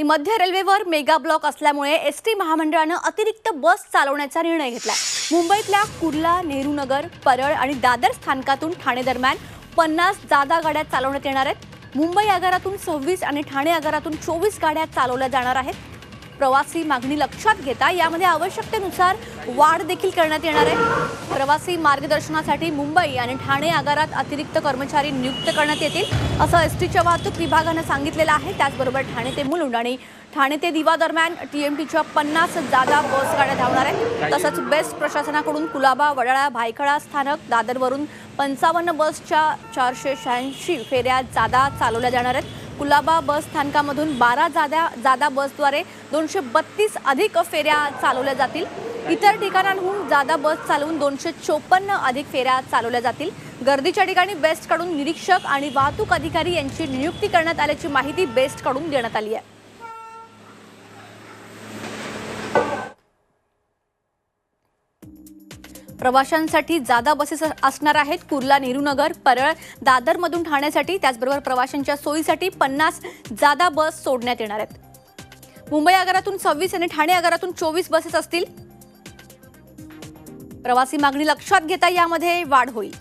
आणि मध्य रेल्वेवर मेगा ब्लॉक असल्यामुळे एस टी महामंडळानं अतिरिक्त बस चालवण्याचा निर्णय घेतला मुंबईतल्या कुर्ला नेहरूनगर परळ आणि दादर स्थानकातून ठाणे दरम्यान पन्नास जादा गाड्या चालवण्यात येणार आहेत. मुंबई आगारातून सव्वीस आणि ठाणे आगारातून चोवीस गाड्या चालवल्या जाणार आहेत. प्रवासी मागणी लक्षात घेता यामध्ये आवश्यकतेनुसार वाढ देखील करण्यात येणार आहे. प्रवासी मार्गदर्शनासाठी मुंबई आणि ठाणे आगारात अतिरिक्त कर्मचारी नियुक्त करण्यात येतील असं एस टीच्या वाहतूक विभागानं सांगितलेलं आहे. त्याचबरोबर ठाणे ते मुलुंड आणि ठाणे ते दिवा दरम्यान टीएमटीच्या पन्नास जादा बस गाड्या धावणार आहेत. तसंच बेस्ट प्रशासनाकडून कुलाबा वडाळा भायखळा स्थानक दादरवरून पंचावन्न बसच्या चारशे शहाऐंशी फेऱ्या जादा चालवल्या जाणार आहेत. कुलाबा बस स्थानकामधून बारा जादा जादा बसद्वारे दोनशे बत्तीस अधिक फेऱ्या चालवल्या जातील. इतर ठिकाणांहून जादा बस चालवून दोनशे चोपन्न अधिक फेऱ्या चालवल्या जातील. गर्दीच्या ठिकाणी बेस्टकडून निरीक्षक आणि वाहतूक अधिकारी यांची नियुक्ती करण्यात आल्याची माहिती बेस्टकडून देण्यात आली आहे. प्रवाशांसाठी जादा बसेस असणार आहेत. कुर्ला नेहरूनगर परळ दादरमधून ठाण्यासाठी त्याचबरोबर प्रवाशांच्या सोयीसाठी पन्नास जादा बस सोडण्यात येणार आहेत. मुंबई आगारातून सव्वीस आणि ठाणे आगारातून चोवीस बसेस असतील. प्रवासी मागणी लक्षात घेता यामध्ये वाढ होईल.